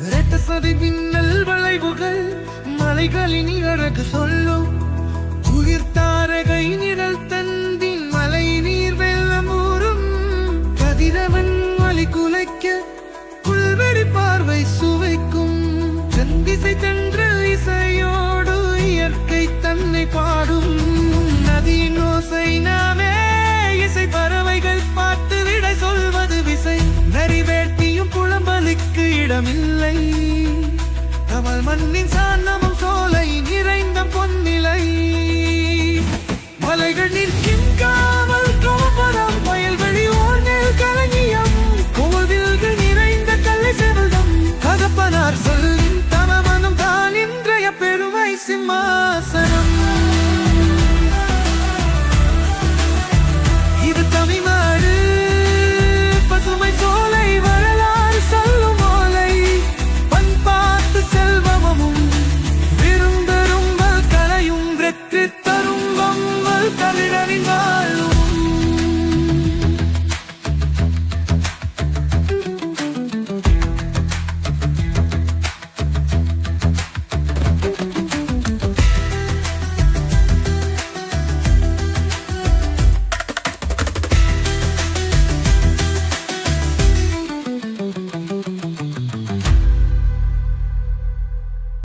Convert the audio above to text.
வசதி பின்னல் வளைவுகள் மலைகளின் அழகு சொல்லும். உயிர் தாரகை நிழல் தந்தின் மலை நீர் வெள்ளம் ஊறும். கதிரவன் வலி குலைக்க புல்வெளி பார்வை சுவைக்கும். தென்திசை தன்ற இசையோடு இயற்கை தன்னை பாடும். நதியின் ஓசை நாமே இடமில்லை. தமிழ் மண்ணின் சாந்தமும் சோலை நிறைந்த பொன்னிலை. மலைகள் நிற்கும் காவல் கோபுரம் வயல்வெளி ஓர்நேல் கலங்கியம். கோவில்கள் நிறைந்த கல்லை செல்வம் தகப்பனார் சொல்லின் தமமனும் தான் இன்றைய பெருமை சிம்மா.